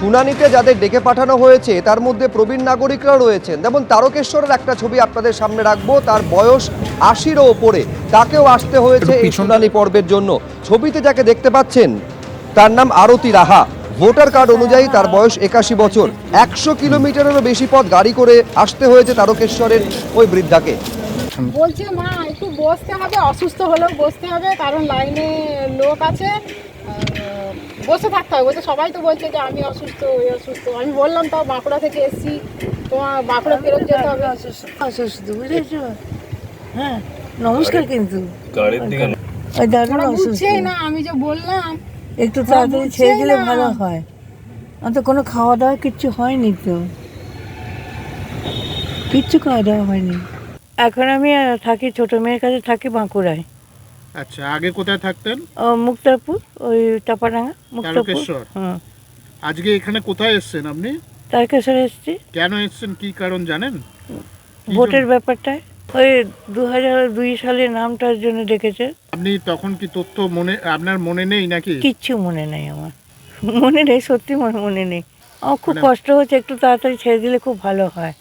শুনানিতে যাদের ডেকে পাঠানো হয়েছে তার মধ্যে প্রবীণ নাগরিকরা রয়েছেন। যেমন তারকেশ্বরের একটা ছবি আপনাদের সামনে রাখব তার বয়স আশিরও ওপরে। তাকেও আসতে হয়েছে এই শুনানি পর্বের জন্য। ছবিতে যাকে দেখতে পাচ্ছেন তার নাম আরতি রাহা। ভোটার কার্ড অনুযায়ী তার বয়স একাশি বছর। একশো কিলোমিটারেরও বেশি পথ গাড়ি করে আসতে হয়েছে তারকেশ্বরের ওই বৃদ্ধাকে। বলছে মা একটু বসতে হবে অসুস্থ হলেও বসতে হবে কারণ লাইনে লোক আছে। বসে থাকতে হবে। বলছে সবাই তো বলছে যে আমি অসুস্থ ওই অসুস্থ। আমি বললাম তাও বাঁকুড়া থেকে এসেছি। তোমার বাঁকুড়া ফেরত যেতে হবে? অসুস্থ অসুস্থ বুঝেছ? হ্যাঁ নমস্কার কিন্তু। ওই দারুণ অসুস্থ। না আমি যে বললাম একটু তাড়াতাড়ি ছেড়ে দিলে ভালো হয়। অত কোনো খাওয়া দাওয়া কিচ্ছু হয়নি তো। কিচ্ছু খাওয়া দাওয়া হয়নি। এখন আমি থাকি ছোট মেয়ের কাছে থাকি বাঁকুড়ায়। আচ্ছা আগে কোথায় থাকতেন? ও, মুক্তারপুর ওই টাপাডাঙ্গা মুক্তারপুর? হুম। আজকে এখানে কোথায় এসেছেন আপনি? তারকেশ্বরে এসেছি। কেন এসেছেন? কি কারণ জানেন? ভোটের ব্যাপারটায়। ওই দু হাজার দুই সালে নামটার জন্য ডেকেছে। আপনি তখন কি তথ্য মনে আপনার মনে নেই নাকি? কিচ্ছু মনে নেই আমার। মনে নেই সত্যি মনে মনে নেই। আমার খুব মানে- কষ্ট হচ্ছে একটু তাড়াতাড়ি ছেড়ে দিলে খুব ভালো হয়।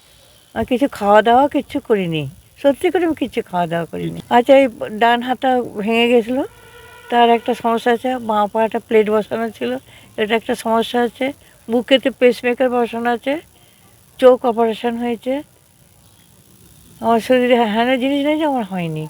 আর কিছু খাওয়া দাওয়া কিচ্ছু করিনি। সত্যি করে আমি কিছু খাওয়া দাওয়া করিনি। আচ্ছা এই ডান হাতটা ভেঙে গেছিল। তার একটা সমস্যা আছে বাঁ পাটা প্লেট বসানো ছিল। এটা একটা সমস্যা আছে। বুকেতে পেসমেকার বসানো আছে। চোখ অপারেশন হয়েছে। আমার শরীরে হেন জিনিস নেই যে আমার হয়নি।